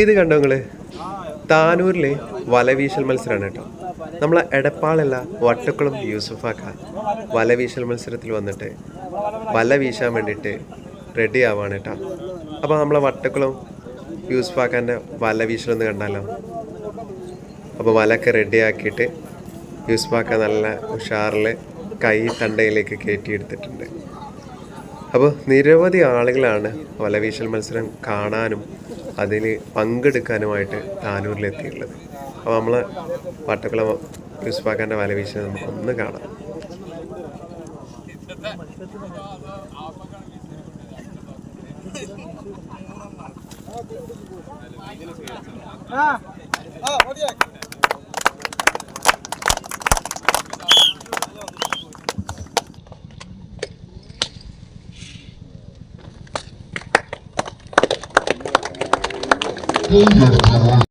ഇത് കണ്ടോ നിങ്ങൾ? താനൂരിലെ വലവീശൽ മത്സരമാണ് കേട്ടോ. നമ്മളെ എടപ്പാളല്ല വട്ടക്കുളം യൂസുഫാക്ക വലവീശൽ മത്സരത്തിൽ വന്നിട്ട് വല വീശാൻ വേണ്ടിയിട്ട് റെഡി ആവാണ് കേട്ടോ. അപ്പോൾ നമ്മളെ വട്ടക്കുളം യൂസുഫാക്കാന്റെ വല വീശലൊന്ന് കണ്ടാലോ? അപ്പോൾ വലയൊക്കെ റെഡിയാക്കിയിട്ട് യൂസുഫാക്ക നല്ല ഉഷാറിൽ കൈ തണ്ടയിലേക്ക് കയറ്റിയെടുത്തിട്ടുണ്ട്. അപ്പോൾ നിരവധി ആളുകളാണ് വലവീശൽ മത്സരം കാണാനും അതിൽ പങ്കെടുക്കാനുമായിട്ട് താനൂരിലെത്തിയിട്ടുള്ളത്. അപ്പോൾ നമ്മൾ വട്ടക്കുളം യൂസ്ഫാക്കാന്റെ വലവീശൽ നമുക്കൊന്ന് കാണാം. ആ ഓടിയാ Onder